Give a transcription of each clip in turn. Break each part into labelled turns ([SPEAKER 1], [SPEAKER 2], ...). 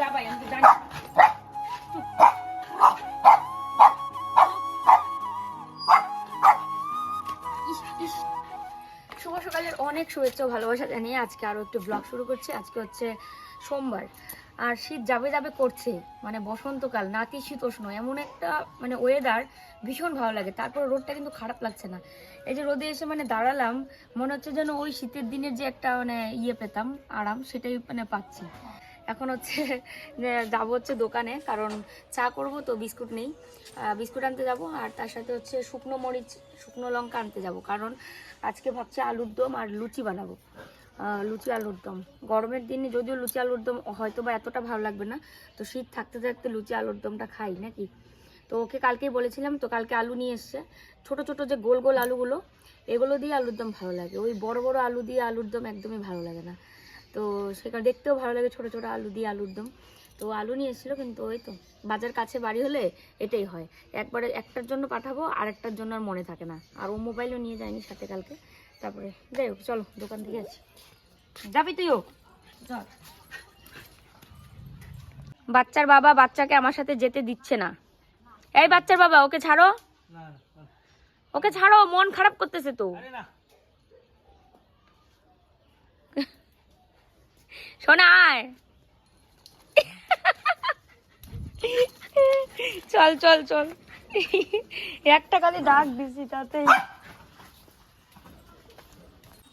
[SPEAKER 1] যাবাই। শুভ সকালের অনেক শুভেচ্ছা ভালোবাসা জানিয়ে আজকে আরও একটু ব্লগ শুরু করছি। আজকে হচ্ছে সোমবার। আর শীত যাবে যাবে করছে মানে বসন্তকাল নাতিশীতোষ্ণ এমন একটা মানে ওয়েদার ভীষণ ভালো লাগে। তারপর রোদটা কিন্তু খারাপ লাগছে না। এই যে রোদে এসে মানে দাঁড়ালাম, মনে হচ্ছে যেন ওই শীতের দিনের যে একটা মানে ইয়ে পেতাম, আরাম, সেটাই মানে পাচ্ছি। এখন হচ্ছে যাব হচ্ছে দোকানে, কারণ চা করব তো বিস্কুট নেই। বিস্কুট আনতে যাব, আর তার সাথে হচ্ছে শুকনো মরিচ, শুকনো লঙ্কা আনতে যাব, কারণ আজকে ভাবছি আলুর দম আর লুচি বানাবো। লুচি আলুর দম। গরমের দিনে যদিও লুচি আলুর দম হয়তো বা এতটা ভালো লাগবে না, তো শীত থাকতে থাকতে লুচি আলুর দমটা খাই নাকি? তো ওকে কালকেই বলেছিলাম, তো কালকে আলু নিয়ে এসছে। ছোট ছোট যে গোল গোল আলুগুলো, এগুলো দিয়ে আলুর দম ভালো লাগে। ওই বড় বড় আলু দিয়ে আলুর দম একদমই ভালো লাগে না। তো সেখানে দেখতেও ভালো লাগে ছোট ছোট আলু দিয়ে আলুর দম। তো আলু নিয়ে এসেছিল কিন্তু ওই তো বাজার কাছে বাড়ি হলে এটাই হয়। একবারে একটার জন্য পাঠাবো আর একটার জন্য আর মনে থাকে না। আর ও মোবাইলও নিয়ে যায়নি সাথে কালকে। তারপরে যাই হোক চলো দোকান থেকে আছি যাবি তুইও? চল। বাচ্চার বাবা বাচ্চাকে আমার সাথে যেতে দিচ্ছে না। এই বাচ্চার বাবা ওকে ছাড়ো। ওকে ছাড়ো মন খারাপ করতেছে তো। শোনা আয় চল চল চল। একটা কালে ডাক দিছি তাতে।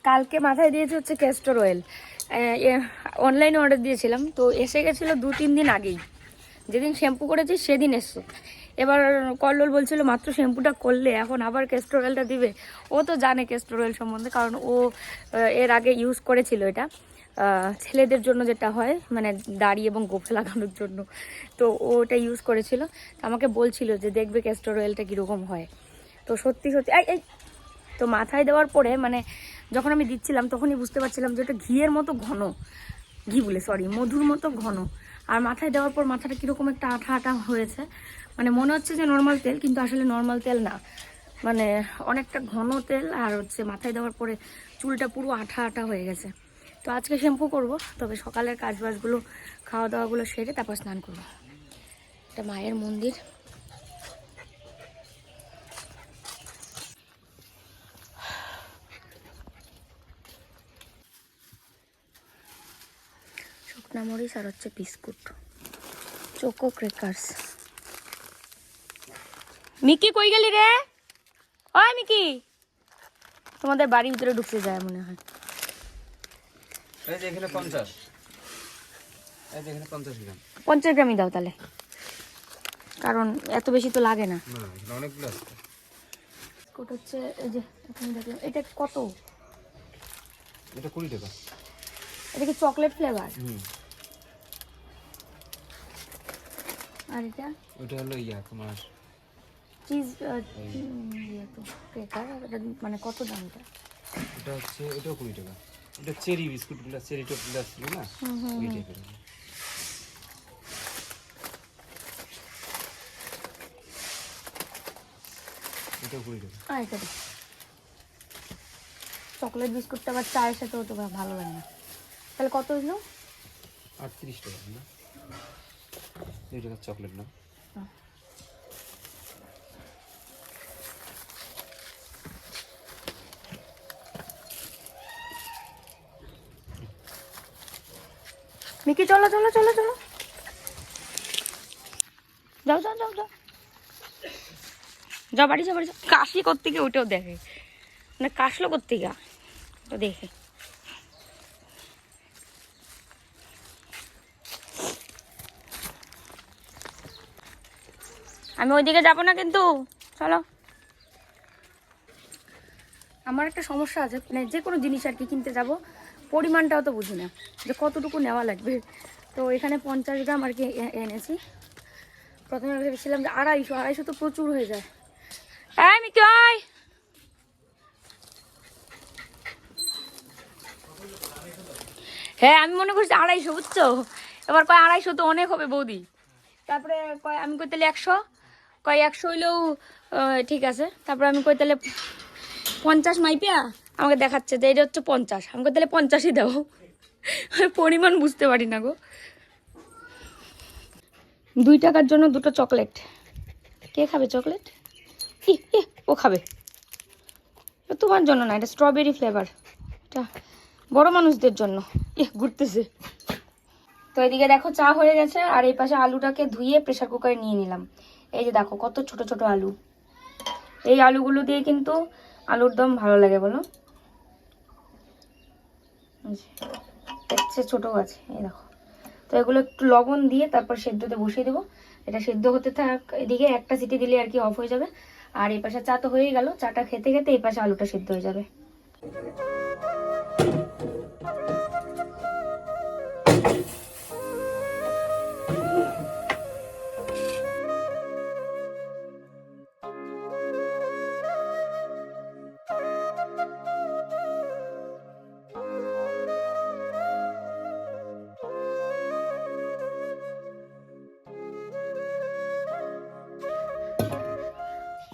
[SPEAKER 1] কালকে মাথায় দিয়েছে হচ্ছে ক্যাস্টর অয়েল অনলাইনে অর্ডার দিয়েছিলাম, তো এসে গেছিল দু, তিন দিন আগেই। যেদিন শ্যাম্পু করেছি সেদিন এসছে। এবার কল্লোল বলছিল, মাত্র শ্যাম্পুটা করলে, এখন আবার ক্যাস্টর অয়েলটা দিবে। ও তো জানে ক্যাস্টর অয়েল সম্বন্ধে, কারণ ও এর আগে ইউজ করেছিল এটা। ছেলেদের জন্য যেটা হয় মানে দাড়ি এবং গোফে লাগানোর জন্য। তো ও ওটা ইউজ করেছিল। তো আমাকে বলছিল যে, দেখবে ক্যাস্টর অয়েলটা কীরকম হয়? তো সত্যি সত্যি, এই এই, তো মাথায় দেওয়ার পরে মানে যখন আমি দিচ্ছিলাম, তখনই বুঝতে পারছিলাম যে ওটা ঘিয়ের মতো ঘন। ঘি বলে সরি মধুর মতো ঘন। আর মাথায় দেওয়ার পর মাথাটা কীরকম একটা আঠা আঠা হয়েছে। মানে মনে হচ্ছে যে নর্মাল তেল, কিন্তু আসলে নর্মাল তেল না। মানে অনেকটা ঘন তেল, আর হচ্ছে মাথায় দেওয়ার পরে চুলটা পুরো আঠা আঠা হয়ে গেছে। তো আজকে শ্যাম্পু করব, তবে সকালের কাজ বাজগুলো খাওয়া দাওয়াগুলো সেরে তারপর স্নান করব। এটা মায়ের মন্দির। শুকনা মরিচ আর হচ্ছে বিস্কুট। চোকো ক্রেকার্স মিকি কই গেলি রে? ওই মিকি। তোমাদের বাড়ির ভিতরে ঢুকতে যায় মনে হয়।
[SPEAKER 2] এই যে এখানে পঞ্চাশ। এই যে এখানে পঞ্চাশ গ্রাম।
[SPEAKER 1] পঞ্চাশ গ্রামই দাও তাহলে। কারণ এত বেশি তো লাগে না।
[SPEAKER 2] না এখানে অনেকগুলো আছে।
[SPEAKER 1] বিস্কুট হচ্ছে এই যে এখন দেখলাম। এটা কত?
[SPEAKER 2] এটা টাকা।
[SPEAKER 1] এটা কি চকলেট ফ্লেভার?
[SPEAKER 2] হুম।
[SPEAKER 1] আর এটা?
[SPEAKER 2] ওটা হলো ইয়া তোমার
[SPEAKER 1] চিজ ইয়ে তো ক্রেকার মানে কত দাম এটা?
[SPEAKER 2] এটা হচ্ছে এটাও কুড়ি টাকা। এটা চেরি বিস্কুটগুলো চেরি টপগুলো ছিল না? ওই টাইপের।
[SPEAKER 1] চকলেট বিস্কুটটা আবার চায়ের সাথে তো ভালো লাগে না। তাহলে কত হইল
[SPEAKER 2] আটত্রিশ টাকা না? দুই টাকার চকলেট না?
[SPEAKER 1] মিকি চলো চলো চলো চলো। যাও যাও যাও যাও। যাও, বাড়ি যাও বাড়ি যাও। কাশি করতে গিয়ে ওইটাও দেখে। মানে কাশলো করতে গিয়া তো দেখে। আমি ওইদিকে যাব না কিন্তু। চলো। আমার একটা সমস্যা আছে মানে যে কোনো জিনিস আর কি কিনতে যাব। পরিমাণটাও তো বুঝি না, যে কতটুকু নেওয়া লাগবে। তো এখানে পঞ্চাশ গ্রাম আর কি এনেছি। প্রথমে ভেবেছিলাম যে আড়াইশো আড়াইশো তো প্রচুর হয়ে যায়। হ্যাঁ হ্যাঁ আমি মনে করছি আড়াইশো, বুঝছ? এবার কয় আড়াইশো তো অনেক হবে বৌদি। তারপরে কয়, আমি কই তাহলে একশো? কয়, একশো হইলেও ঠিক আছে। তারপরে আমি কই তাহলে পঞ্চাশ মাইপিয়া? আমাকে দেখাচ্ছে যে এটা হচ্ছে পঞ্চাশ। আমাকে তাহলে পঞ্চাশই দাও। পরিমাণ বুঝতে পারি না গো। দুই টাকার জন্য দুটো চকলেট। কে খাবে চকলেট? ও খাবে। তোমার জন্য না, এটা স্ট্রবেরি ফ্লেভার এটা বড় মানুষদের জন্য। ইহ, ঘুরতেছে। তো এদিকে দেখো, চা হয়ে গেছে, আর এই পাশে আলুটাকে ধুয়ে প্রেসার কুকারে নিয়ে নিলাম। এই যে দেখো, কত ছোট ছোট আলু। এই আলুগুলো দিয়ে কিন্তু আলুর দম ভালো লাগে বলো। চেয়ে ছোটো আছে, এই দেখো। তো এগুলো একটু লবণ দিয়ে তারপর সেদ্ধতে বসিয়ে দেবো। এটা সেদ্ধ হতে থাক, এদিকে একটা সিটি দিলে আর কি অফ হয়ে যাবে। আর এই পাশে চা তো হয়েই গেল, চাটা খেতে খেতে এই পাশে আলুটা সেদ্ধ হয়ে যাবে।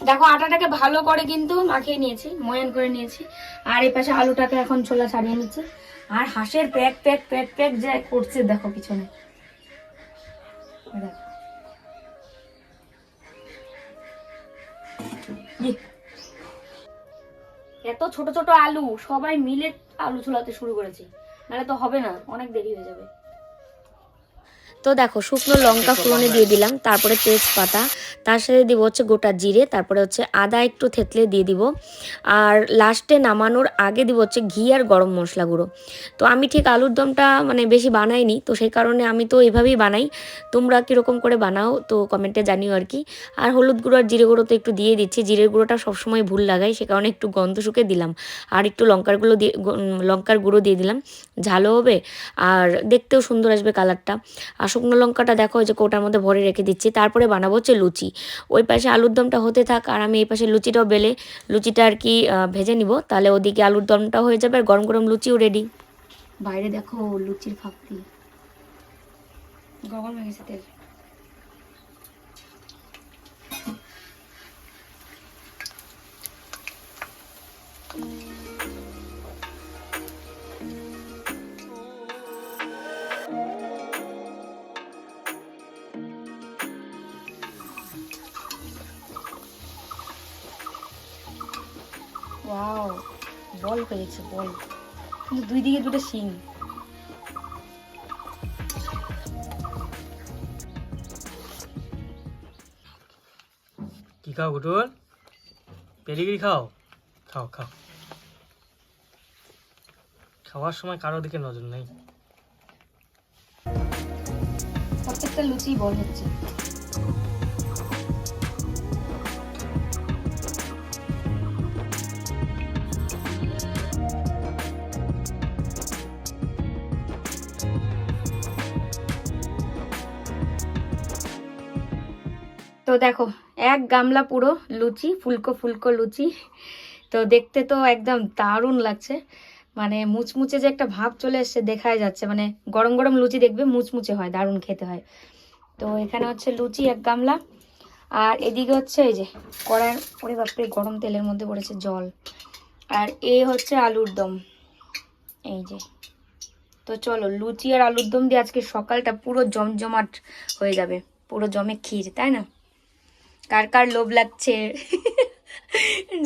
[SPEAKER 1] দেখো, আটাটাকে ভালো করে কিন্তু মাখিয়ে নিয়েছি, ময়ান করে নিয়েছি। আর এই পাশে আলুটাকে এখন ছোলা ছাড়িয়ে নিচ্ছি। আর হাঁসের প্যাক প্যাক প্যাক প্যাক যা করছে, দেখো পিছনে। এত ছোট ছোট আলু, সবাই মিলে আলু ছোলাতে শুরু করেছি। নাহলে তো হবে না, অনেক দেরি হয়ে যাবে। তো দেখো, শুকনো লঙ্কা ফোড়নে দিয়ে দিলাম, তারপরে তেজপাতা, তার সাথে দিব হচ্ছে গোটা জিরে, তারপরে হচ্ছে আদা একটু থেতলে দিয়ে দিব, আর লাস্টে নামানোর আগে দিব হচ্ছে ঘি আর গরম মশলা গুঁড়ো। তো আমি ঠিক আলুর দমটা মানে বেশি বানাইনি, তো সেই কারণে আমি তো এভাবেই বানাই। তোমরা কীরকম করে বানাও, তো কমেন্টে জানিও আর কি। আর হলুদ গুঁড়ো আর জিরে গুঁড়ো তো একটু দিয়ে দিচ্ছি জিরের গুঁড়োটা সবসময় ভুল লাগাই, সে কারণে একটু গন্ধ শুকে দিলাম। আর একটু লঙ্কার গুঁড়ো দিয়ে লঙ্কার গুঁড়ো দিয়ে দিলাম, ঝালও হবে, আর দেখতেও সুন্দর আসবে কালারটা। আর শুকনো লঙ্কাটা দেখো যে কোটার মধ্যে ভরে রেখে দিচ্ছি। তারপরে বানাবো হচ্ছে লুচি। ওই পাশে আলুর দমটা হতে থাক, আর আমি এই পাশে লুচিটাও বেলে লুচিটা আর কি ভেজে নিব। তাহলে ওদিকে আলুর দমটাও হয়ে যাবে, আর গরম গরম লুচিও রেডি বাইরে দেখো লুচির ফাঁকতি গরম হয়ে গেছে তেল। ওয়াও বল পেয়েছে বল। কিন্তু দুই দিকে দুটো শিং।
[SPEAKER 3] কি খাও গুটুল পেডিগ্রি খাও? খাও খাও। খাওয়ার সময় কারও দিকে নজর নেই।
[SPEAKER 1] প্রত্যেকটা লুচি বল হচ্ছে। তো দেখো, এক গামলা পুরো লুচি, ফুলকো ফুলকো লুচি। তো দেখতে তো একদম দারুণ লাগছে। মানে মুচমুচে যে একটা ভাব চলে এসছে, দেখাই যাচ্ছে। মানে গরম গরম লুচি দেখবে মুচমুচে হয়, দারুণ খেতে হয়। তো এখানে হচ্ছে লুচি এক গামলা। আর এদিকে হচ্ছে এই যে কড়াই ওরে বাপরে, গরম তেলের মধ্যে পড়েছে জল। আর এ হচ্ছে আলুর দম। এই যে। তো চলো, লুচি আর আলুর দম দিয়ে আজকে সকালটা পুরো জমজমাট হয়ে যাবে। পুরো জমে ক্ষীর, তাই না? কার কার লোভ লাগছে?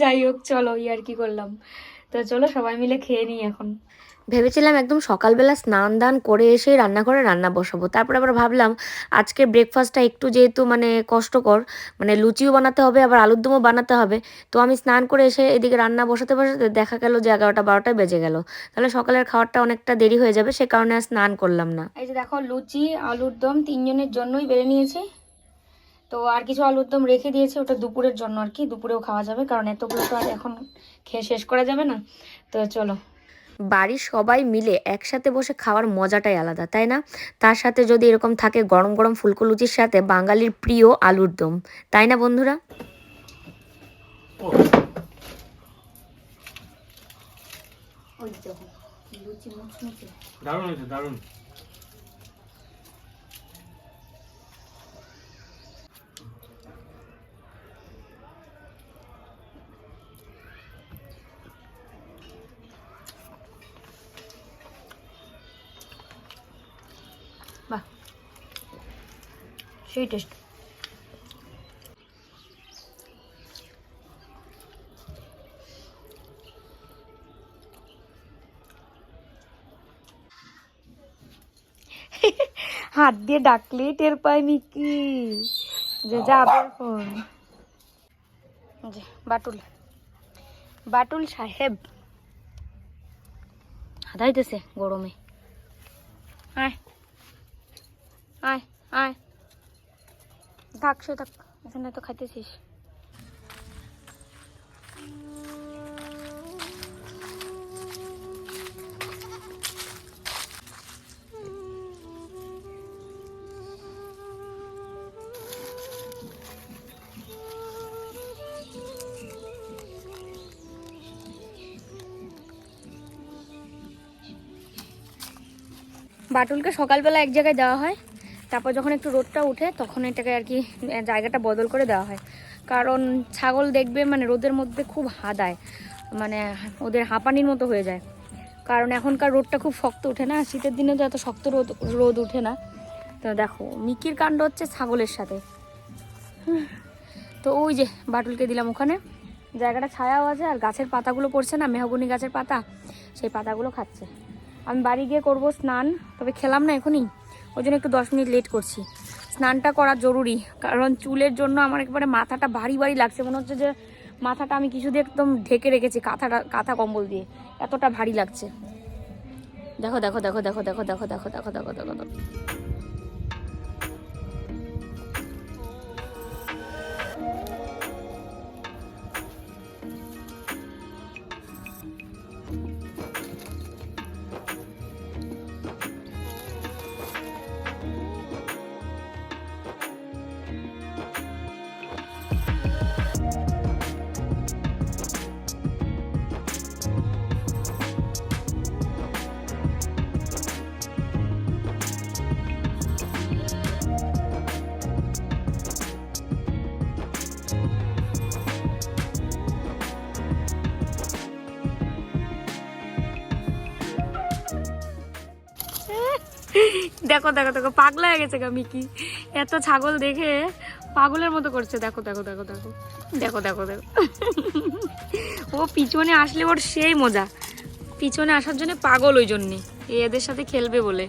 [SPEAKER 1] যাই হোক চলো আর কি করলাম। তো চলো সবাই মিলে খেয়ে নিই এখন। ভেবেছিলাম একদম সকালবেলা স্নান দান করে এসে রান্নাঘরে রান্না বসাবো। তারপর আবার ভাবলাম আজকে ব্রেকফাস্টটা একটু যেহেতু মানে কষ্টকর মানে লুচিও বানাতে হবে আবার আলুর দমও বানাতে হবে। তো আমি স্নান করে এসে এদিকে রান্না বসাতে বসাতে দেখা গেল যে এগারোটা বারোটায় বেজে গেল। তাহলে সকালের খাবারটা অনেকটা দেরি হয়ে যাবে সে কারণে আর স্নান করলাম না। এই যে দেখো লুচি আলুর দম তিনজনের জন্যই বেড়ে নিয়েছি। তো আর কিছু আলুর দম রেখে দিয়েছি ওটা দুপুরের জন্য আর কি দুপুরেও খাওয়া যাবে কারণ এতগুলো তো আর এখন খেয়ে শেষ করা যাবে না। তো চলো। বাড়ির সবাই মিলে একসাথে বসে খাওয়ার মজাটাই আলাদা তাই না? তার সাথে যদি এরকম থাকে গরম গরম ফুলকো লুচির সাথে বাঙালির প্রিয় আলুর দম তাই না বন্ধুরা?
[SPEAKER 3] দারুণ হয়েছে দারুণ।
[SPEAKER 1] সেই টেস্ট হাত দিয়ে ডাকলেই টের পায় মিকি। যে যাবে এখন বাটুল। বাটুল সাহেব। হাতাইতেছে গরমে। আয় আয় আয়। থাক থাক এখানে তো খাইতেছিস। বাটুলকে সকালবেলা এক জায়গায় দেওয়া হয়। তারপর যখন একটু রোদটা উঠে, তখন এটাকে আর কি জায়গাটা বদল করে দেওয়া হয়। কারণ ছাগল দেখবে মানে রোদের মধ্যে খুব হাদায় মানে ওদের হাঁপানির মতো হয়ে যায়। কারণ এখনকার রোদটা খুব শক্ত ওঠে না, শীতের দিনে তো এত শক্ত রোদ রোদ ওঠে না। তো দেখো, মিকির কাণ্ড হচ্ছে ছাগলের সাথে। তো ওই যে বাটুলকে দিলাম ওখানে। জায়গাটা ছায়াও আছে আর গাছের পাতাগুলো পড়ছে না, মেহগুনি গাছের পাতা, সেই পাতাগুলো খাচ্ছে। আমি বাড়ি গিয়ে করব স্নান, তবে খেলাম না এখনই। ওই জন্য একটু দশ মিনিট লেট করছি স্নানটা করা জরুরি কারণ চুলের জন্য আমার একবারে মাথাটা ভারী ভারী লাগছে মনে হচ্ছে যে মাথাটা আমি কিছু দিয়ে একদম ঢেকে রেখেছি কাঁথাটা কাঁথা কম্বল দিয়ে এতটা ভারী লাগছে দেখো দেখো দেখো দেখো দেখো দেখো দেখো দেখো দেখো দেখো দেখো দেখো দেখো দেখো, পাগলা হয়ে গেছে গা মিকি। এত ছাগল দেখে পাগলের মতো করছে। দেখো দেখো দেখো দেখো। দেখো দেখো দেখো। ও পিছনে আসলে ওর সেই মজা। পিছনে আসার জন্য পাগল ওই জন্যে। এদের সাথে খেলবে বলে।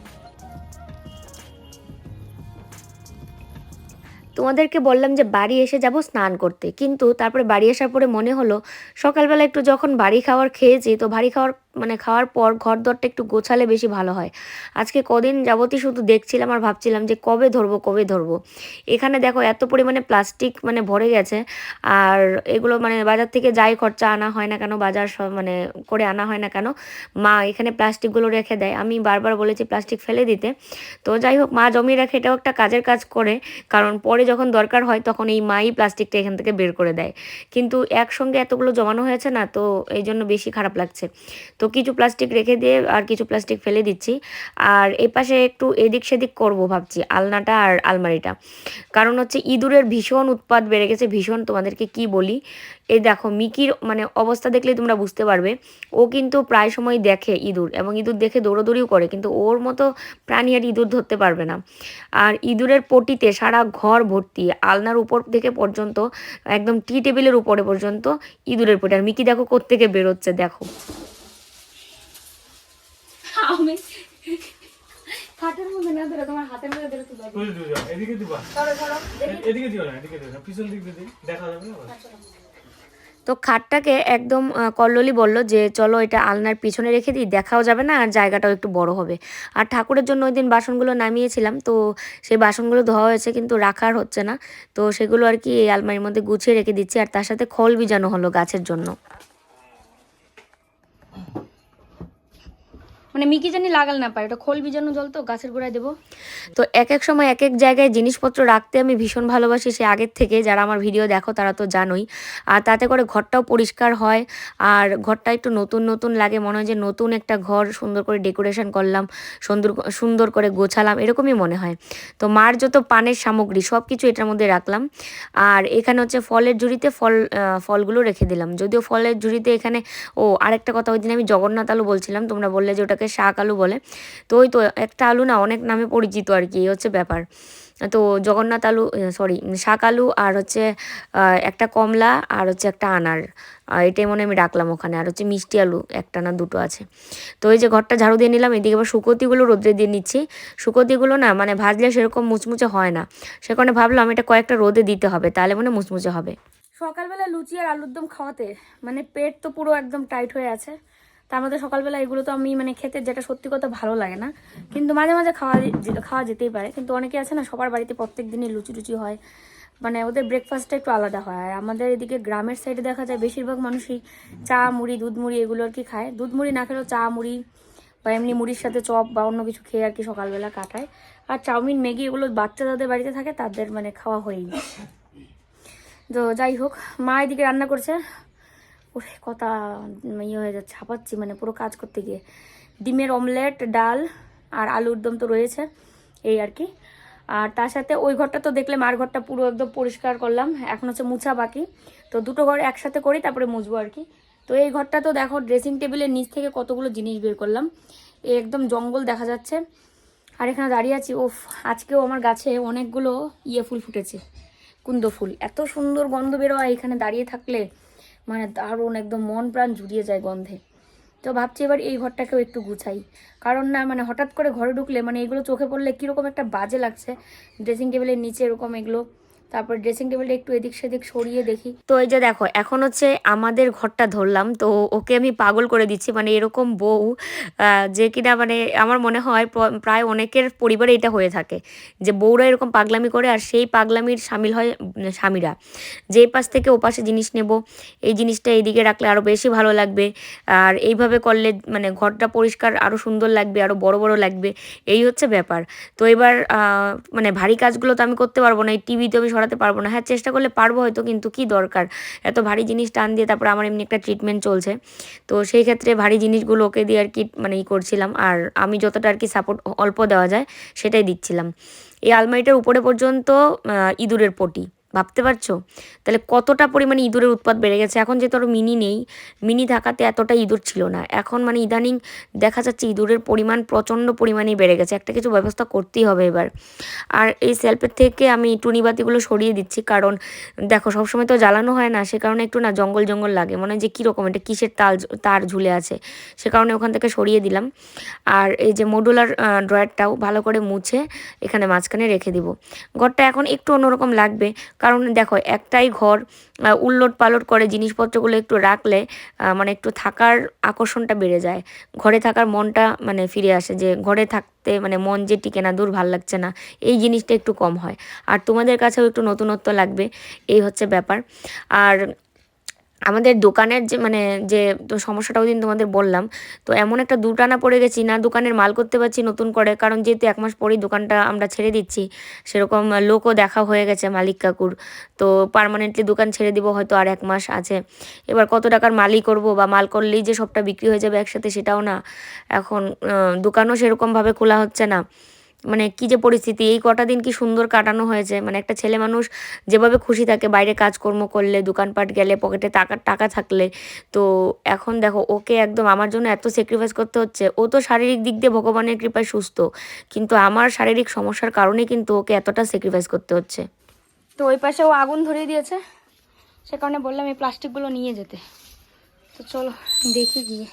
[SPEAKER 4] তোমাদেরকে বললাম যে বাড়ি এসে যাব স্নান করতে। কিন্তু তারপরে বাড়ি আসার পরে মনে হলো, সকালবেলা একটু যখন বাড়ি খাওয়ার খেয়েছি, তো বাড়ি খাওয়ার মানে খাওয়ার পর ঘর দরটা একটু গোছালে বেশি ভালো হয়। আজকে কদিন যাবতই শুধু দেখছিলাম আর ভাবছিলাম যে কবে ধরবো কবে ধরবো। এখানে দেখো এত পরিমাণে প্লাস্টিক মানে ভরে গেছে আর এগুলো মানে বাজার থেকে যাই খরচা আনা হয় না কেন, বাজার সব মানে করে আনা হয় না কেন, মা এখানে প্লাস্টিকগুলো রেখে দেয়। আমি বারবার বলেছি প্লাস্টিক ফেলে দিতে। তো যাই হোক, মা জমিয়ে রাখে, এটাও একটা কাজের কাজ করে। কারণ পরে যখন দরকার হয় তখন এই মাই প্লাস্টিকটা এখান থেকে বের করে দেয়। কিন্তু একসঙ্গে এতগুলো জমানো হয়েছে না, তো এই জন্য বেশি খারাপ লাগছে। তো কিছু প্লাস্টিক রেখে দিয়ে আর কিছু প্লাস্টিক ফেলে দিচ্ছি। আর এ পাশে একটু এদিক সেদিক করব ভাবছি, আলনাটা আর আলমারিটা। কারণ হচ্ছে ইঁদুরের ভীষণ উৎপাত বেড়ে গেছে, ভীষণ তোমাদেরকে কি বলি। এই দেখো, মিকির মানে অবস্থা দেখলে তোমরা বুঝতে পারবে। ও কিন্তু প্রায় সময় দেখে ইঁদুর এবং ইঁদুর দেখে দৌড়োদৌড়িও করে, কিন্তু ওর মতো প্রাণী আর ইঁদুর ধরতে পারবে না। আর ইঁদুরের পটিতে সারা ঘর ভর্তি, আলনার উপর থেকে পর্যন্ত, একদম টি টেবিলের উপরে পর্যন্ত ইঁদুরের পটি। আর মিকি দেখো কোত্থেকে বেরোচ্ছে, দেখো।
[SPEAKER 1] আমি খাটের মধ্যে না ধরে তোমার হাতের মধ্যে ধরে তুলে
[SPEAKER 3] দিবা, এদিকে দিবা।
[SPEAKER 1] ধরো ধরো
[SPEAKER 3] এদিকে দিও না এদিকে দিও না পিছন দিক দিয়ে দেখা যাবে না
[SPEAKER 4] তো খাটটাকে একদম কল্লোলি বলল যে চলো এটা আলনার পিছনে রেখে দিই দেখাও যাবে না আর জায়গাটাও একটু বড় হবে। আর ঠাকুরের জন্য ওই দিন বাসনগুলো নামিয়েছিলাম তো সেই বাসনগুলো ধোয়া হয়েছে কিন্তু রাখার হচ্ছে না। তো সেগুলো আর কি এই আলমারির মধ্যে গুছিয়ে রেখে দিচ্ছি আর তার সাথে খোল বিজানো হলো গাছের জন্য।
[SPEAKER 1] মানে মিকি জানি লাগাল না পারে, ওটা খোল বিজানো জল তো, গাছের গোড়ায় দেবো।
[SPEAKER 4] তো এক এক সময় এক এক জায়গায় জিনিসপত্র রাখতে আমি ভীষণ ভালোবাসি, সে আগের থেকে, যারা আমার ভিডিও দেখো তারা তো জানোই। আর তাতে করে ঘরটাও পরিষ্কার হয়, আর ঘরটা একটু নতুন নতুন লাগে, মনে হয় যে নতুন একটা ঘর সুন্দর করে ডেকোরেশন করলাম, সুন্দর সুন্দর করে গোছালাম, এরকমই মনে হয়। তো মার যত পানের সামগ্রী সব কিছু এটার মধ্যে রাখলাম। আর এখানে হচ্ছে ফলের ঝুড়িতে ফল ফলগুলো রেখে দিলাম। যদিও ফলের ঝুড়িতে এখানে, ও আরেকটা কথা, ওই দিন আমি জগন্নাথ আলু বলছিলাম, তোমরা বললে যে ওটাকে শাক আলু বলে। তো ওই তো একটা আলু না অনেক নামে পরিচিত আর কি, এই হচ্ছে ব্যাপার। তো জগন্নাথ আলু সরি শাক আলু আর হচ্ছে একটা কমলা আর হচ্ছে একটা আনার। এটাই মনে আমি রাখলাম ওখানে। আর হচ্ছে মিষ্টি আলু, একটা না দুটো আছে। তো এই যে ঘরটা ঝাড়ু দিয়ে নিলাম, এদিকে আবার শুকতিগুলো রোদ্রে দিয়ে নিচ্ছি। শুকতিগুলো না মানে ভাজলে সেরকম মুচমুচে হয় না। সে কারণে ভাবলাম এটা কয়েকটা রোদে দিতে হবে, তাহলে মনে মুচমুচে হবে।
[SPEAKER 1] সকালবেলা লুচি আর আলুর দম খাওয়াতে মানে পেট তো পুরো একদম টাইট হয়ে আছে। তার মধ্যে সকালবেলা এগুলো তো আমি মানে খেতে যেটা সত্যি কথা ভালো লাগে না। কিন্তু মাঝে মাঝে খাওয়া খাওয়া যেতেই পারে। কিন্তু অনেকে আছে না, সবার বাড়িতে প্রত্যেক দিনই লুচি টুচি হয়। মানে ওদের ব্রেকফাস্টটা একটু আলাদা হয়। আর আমাদের এদিকে গ্রামের সাইডে দেখা যায় বেশিরভাগ মানুষই চা, মুড়ি, দুধ মুড়ি এগুলো আর কি খায়। দুধ মুড়ি না খেলেও চা, মুড়ি বা এমনি মুড়ির সাথে চপ বা অন্য কিছু খেয়ে আর কি সকালবেলা কাটায়। আর চাউমিন, ম্যাগি এগুলো বাচ্চা যাদের বাড়িতে থাকে তাদের মানে খাওয়া হয়েই। তো যাই হোক, মা এদিকে রান্না করছে। ওরে, কথা ইয়ে হয়ে যাচ্ছে ছাপাচ্ছি মানে পুরো কাজ করতে গিয়ে। ডিমের অমলেট, ডাল আর আলুর দম তো রয়েছে, এই আর কি। আর তার সাথে ওই ঘরটা তো দেখলে মার ঘরটা পুরো একদম পরিষ্কার করলাম, এখন হচ্ছে মুছা বাকি। তো দুটো ঘর একসাথে করি, তারপরে মুছবো আর কি। তো এই ঘরটা তো দেখো ড্রেসিং টেবিলের নিচ থেকে কতগুলো জিনিস বের করলাম। একদম জঙ্গল দেখা যাচ্ছে। আর এখানে দাঁড়িয়ে আছি ওফ আজকেও আমার গাছে অনেকগুলো ইয়ে ফুল ফুটেছে, কুন্দ ফুল। এত সুন্দর গন্ধ বেরোয় এখানে দাঁড়িয়ে থাকলে। মানে দারুণ, একদম মন প্রাণ জুড়িয়ে যায় গন্ধে। তো ভাবছি এবার এই ঘরটাকেও একটু গুছাই। কারণ না মানে হঠাৎ করে ঘরে ঢুকলে মানে এগুলো চোখে পড়লে কীরকম একটা বাজে লাগছে। ড্রেসিং টেবিলের নিচে এরকম এগুলো তারপর ড্রেসিং টেবিলটা একটু এদিক সেদিক সরিয়ে দেখি।
[SPEAKER 4] তো এই যে দেখো, এখন হচ্ছে আমাদের ঘরটা ধরলাম, তো ওকে আমি পাগল করে দিচ্ছি মানে এরকম বউ যে কিনা মানে আমার মনে হয় প্রায় অনেকের পরিবারে এটা হয়ে থাকে, যে বউরা এরকম পাগলামি করে আর সেই পাগলামির সামিল হয় স্বামীরা। যে পাশ থেকে ও পাশে জিনিস নেব, এই জিনিসটা এইদিকে রাখলে আরও বেশি ভালো লাগবে, আর এইভাবে করলে মানে ঘরটা পরিষ্কার আরও সুন্দর লাগবে আরও বড় বড় লাগবে, এই হচ্ছে ব্যাপার। তো এবার মানে ভারী কাজগুলো তো আমি করতে পারব না, এই টিভি তো আমি সরাতে পারব না। হ্যাঁ চেষ্টা করলে পারব হয়তো, কিন্তু কি দরকার? এত ভারী জিনিস টান দিয়ে তারপর আমার এমনি একটা ট্রিটমেন্ট চলছে। তো সেই ক্ষেত্রে ভারী জিনিসগুলো ওকে দিয়ে আর কি মানে ই করছিলাম। আর আমি যতটা আর কি সাপোর্ট অল্প দেওয়া যায়, সেটাই দিচ্ছিলাম। এই আলমারিটার উপরে পর্যন্ত ইঁদুরের পটি। ভাবতে পারছ? তাহলে কতটা পরিমাণে ইঁদুরের উৎপাত বেড়ে গেছে? এখন যেহেতু আরও মিনি নেই, মিনি থাকাতে এতটা ইঁদুর ছিল না। এখন মানে ইদানিং দেখা যাচ্ছে ইঁদুরের পরিমাণ প্রচণ্ড পরিমাণেই বেড়ে গেছে। একটা কিছু ব্যবস্থা করতেই হবে এবার। আর এই সেলফের থেকে আমি টুনি বাতিগুলো সরিয়ে দিচ্ছি, কারণ দেখো, সবসময় তো জ্বালানো হয় না, সে কারণে একটু না জঙ্গল জঙ্গল লাগে। মনে হয় যে কীরকম এটা, কিসের তাল, তার ঝুলে আছে? সে কারণে ওখান থেকে সরিয়ে দিলাম। আর এই যে মডুলার ড্রয়ারটাও ভালো করে মুছে এখানে মাঝখানে রেখে দিব। ঘরটা এখন একটু অন্যরকম লাগবে। কারণ দেখো, একটাই ঘর উল্লট পালট করে জিনিসপত্রগুলো একটু রাখলে মানে একটু থাকার আকর্ষণটা বেড়ে যায়। ঘরে থাকার মনটা মানে ফিরে আসে যে, ঘরে থাকতে মানে মন যে টিকে না, দূর ভালো লাগছে না, এই জিনিসটা একটু কম হয়। আর তোমাদের কাছেও একটু নতুনত্ব লাগবে, এই হচ্ছে ব্যাপার। আর আমাদের দোকানের যে মানে যে, তো সমস্যাটা ওই দিন তোমাদের বললাম, তো এমন একটা দুটানা পড়ে গেছি, না দোকানের মাল করতে পারছি নতুন করে, কারণ যেহেতু এক মাস পরেই দোকানটা আমরা ছেড়ে দিচ্ছি, সেরকম লোকও দেখা হয়ে গেছে মালিক কাকুর, তো পার্মানেন্টলি দোকান ছেড়ে দিব হয়তো আর এক মাস আছে। এবার কত টাকার মালই করব বা মাল করলেই যে সবটা বিক্রি হয়ে যাবে একসাথে সেটাও না, এখন দোকানও সেরকমভাবে খোলা হচ্ছে না। মানে কি যে পরিস্থিতি, এই কটা দিন কি সুন্দর কাটানো হয়েছে। মানে একটা ছেলে মানুষ যেভাবে খুশি থাকে, বাইরে কাজকর্ম করলে, দোকানপাট গেলে, পকেটে টাকা টাকা থাকলে। তো এখন দেখো, ওকে একদম আমার জন্য এত স্যাক্রিফাইস করতে হচ্ছে। ও তো শারীরিক দিক দিয়ে ভগবানের কৃপায় সুস্থ। কিন্তু আমার শারীরিক সমস্যার কারণে কিন্তু ওকে এতটা স্যাক্রিফাইস করতে হচ্ছে।
[SPEAKER 1] তো ওই পাশে ও আগুন ধরিয়ে দিয়েছে। সে কারণে বললাম এই প্লাস্টিকগুলো নিয়ে যেতে। তো চলো দেখি গিয়ে।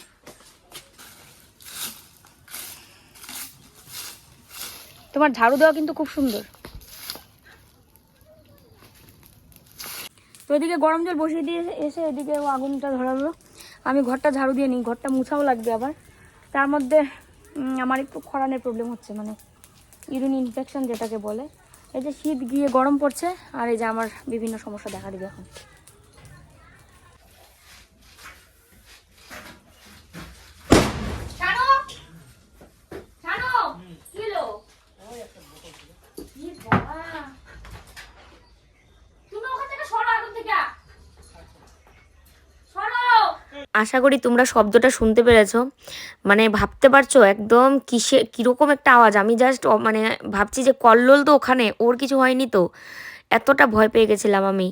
[SPEAKER 1] তোমার ঝাড়ু দেওয়া কিন্তু খুব সুন্দর। তো এদিকে গরম জল বসিয়ে দিয়ে এসে এদিকে ও আগুনটা ধরালো। আমি ঘরটা ঝাড়ু দিয়ে নিই, ঘরটা মুছাও লাগবে আবার। তার মধ্যে আমার একটু খরানের প্রবলেম হচ্ছে মানে ইউরিন ইনফেকশন যেটাকে বলে। এই যে শীত গিয়ে গরম পড়ছে, আর এই যে আমার বিভিন্ন সমস্যা দেখা দিবে এখন।
[SPEAKER 4] আশা করি তোমরা শব্দটা শুনতে পেরেছ। মানে ভাবতে পারছ একদম কিসে, কীরকম একটা আওয়াজ? আমি জাস্ট মানে ভাবছি যে কল্লোল তো ওখানে, ওর কিছু হয়নি তো। এতটা ভয় পেয়ে গেছিলাম আমি।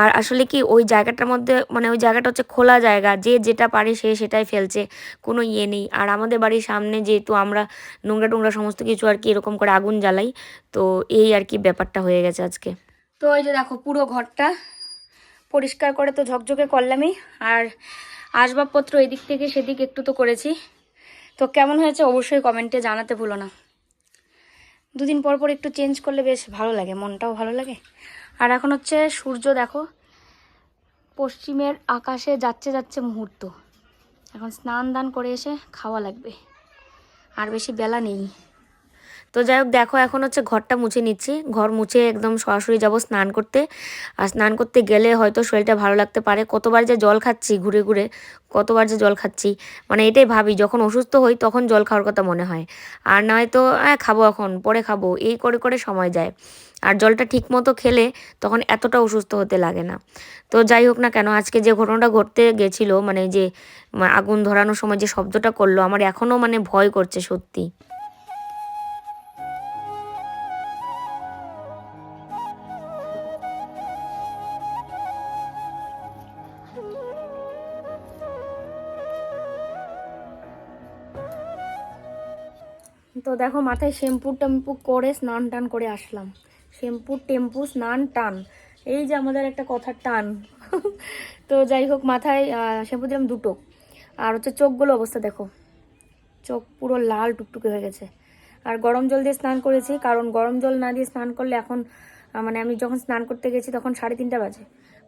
[SPEAKER 4] আর আসলে কি ওই জায়গাটার মধ্যে মানে ওই জায়গাটা হচ্ছে খোলা জায়গা, যে যেটা পারে সে সেটাই ফেলছে, কোনো ইয়ে নেই। আর আমাদের বাড়ির সামনে যেহেতু আমরা নোংরা টোংরা সমস্ত কিছু আর কি এরকম করে আগুন জ্বালাই, তো এই আর কি ব্যাপারটা হয়ে গেছে আজকে।
[SPEAKER 1] তো ওই যে দেখো পুরো ঘরটা, পরিষ্কার করে তো ঝকঝকে করলামই। আর আসবাবপত্র এদিক থেকে সেদিক একটু তো করেছি। তো কেমন হয়েছে অবশ্যই কমেন্টে জানাতে ভুলো না। দুদিন পর পর একটু চেঞ্জ করলে বেশ ভালো লাগে, মনটাও ভালো লাগে। আর এখন হচ্ছে সূর্য দেখো, পশ্চিমের আকাশে যাচ্ছে যাচ্ছে মুহূর্ত। এখন স্নান দান করে এসে খাওয়া লাগবে। আর বেশি বেলা নেই।
[SPEAKER 4] তো যাই হোক, দেখো, এখন হচ্ছে ঘরটা মুছে নিচ্ছি। ঘর মুছে একদম সরাসরি যাব স্নান করতে। আর স্নান করতে গেলে হয়তো শরীরটা ভালো লাগতে পারে। কতবার যে জল খাচ্ছি ঘুরে ঘুরে, কতবার যে জল খাচ্ছি মানে এটাই ভাবি, যখন অসুস্থ হই তখন জল খাওয়ার কথা মনে হয়। আর নয়তো হ্যাঁ খাব এখন, পরে খাব, এই করে করে সময় যায়। আর জলটা ঠিক মতো খেলে তখন এতটা অসুস্থ হতে লাগে না। তো যাই হোক না কেন, আজকে যে ঘটনাটা ঘটতে গেছিল মানে যে, আগুন ধরানোর সময় যে শব্দটা করল, আমার এখনও মানে ভয় করছে সত্যি।
[SPEAKER 1] দেখো মাথায় শ্যাম্পু টেম্পু করে স্নান টান করে আসলাম। শ্যাম্পু, টেম্পু, স্নান, টান। এই যে আমাদের একটা কথার টান। তো যাই হোক, মাথায় শ্যাম্পু দিলাম দুটো। আর হচ্ছে চোখগুলো অবস্থা দেখো। চোখ পুরো লাল টুকটুকে হয়ে গেছে। আর গরম জল দিয়ে স্নান করেছি, কারণ গরম জল না দিয়ে স্নান করলে এখন মানে আমি যখন স্নান করতে গেছি তখন সাড়ে তিনটা বাজে।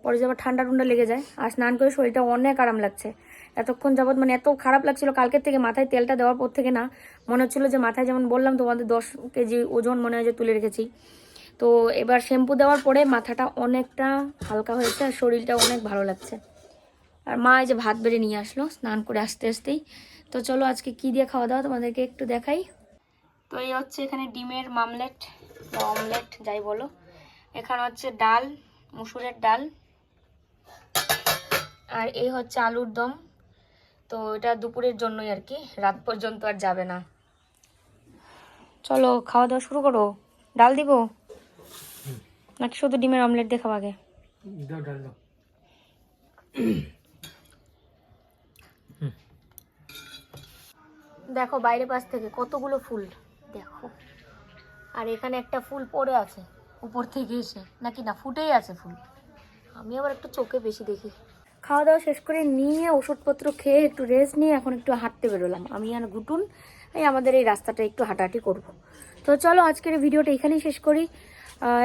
[SPEAKER 1] পরে যাবার ঠান্ডা টুন্ডা লেগে যায়, আর স্নান করে শরীরটা অনেক আরাম লাগছে। এতক্ষণ যাবৎ মানে এত খারাপ লাগছিল, কালকের থেকে মাথায় তেলটা দেওয়ার পর থেকে না মনে হচ্ছিল যে মাথায় যেমন বললাম তোমাদের দশ কেজি ওজন মনে হয় যে তুলে রেখেছি। তো এবার শ্যাম্পু দেওয়ার পরে মাথাটা অনেকটা হালকা হয়েছে আর শরীরটা অনেক ভালো লাগছে। আর মা এই যে ভাত বেড়ে নিয়ে আসলো, স্নান করে আসতে আসতেই। তো চলো আজকে কি দিয়ে খাওয়া দাওয়া তোমাদেরকে একটু দেখাই। তো এই হচ্ছে এখানে ডিমের মামলেট বা অমলেট, যাই বলো। এখানে হচ্ছে ডাল, মুসুরের ডাল। আর এই হচ্ছে আলুর দম। তো এটা দুপুরের জন্যই আর কি। রাত পর্যন্ত আর যাবে না। চলো খাওয়া দাওয়া শুরু করো। ডাল দিব? নাকি শুধু ডিমের অমলেট দিয়ে খাওয়া আগে?
[SPEAKER 3] দাও ডাল দাও।
[SPEAKER 1] দেখো বাইরে পাশ থেকে কতগুলো ফুল দেখো। আর এখানে একটা ফুল পড়ে আছে উপর থেকে এসে। নাকি না ফুটেই আছে ফুল। আমি আবার একটু চোখে বেশি দেখি। খাওয়া দাওয়া শেষ করে নিয়ে ওষুধপত্র খেয়ে একটু রেস্ট নিয়ে এখন একটু হাঁটতে বেরোলাম। আমি আর গুটুন, এই আমাদের এই রাস্তাটা একটু হাঁটাহাঁটি করব। তো চলো আজকের ভিডিওটা এখানেই শেষ করি।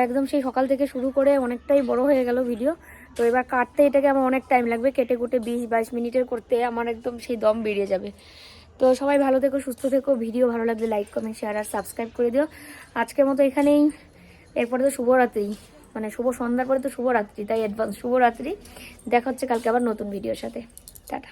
[SPEAKER 1] একদম সেই সকাল থেকে শুরু করে অনেকটাই বড় হয়ে গেল ভিডিও তো এবার কাটতে এটাকে আমার অনেক টাইম লাগবে। কেটে কুটে বিশ বাইশ মিনিটের করতে আমার একদম সেই দম বেরিয়ে যাবে। তো সবাই ভালো থেকো, সুস্থ থেকো। ভিডিও ভালো লাগলে লাইক কমেন্ট শেয়ার আর সাবস্ক্রাইব করে দিও। আজকের মতো এখানেই। এরপরে তো শুভরাত্রি। মানে শুভ সন্ধ্যার পরে তো শুভরাত্রি, তাই অ্যাডভান্স শুভরাত্রি। দেখা হচ্ছে কালকে আবার নতুন ভিডিওর সাথে। টাটা।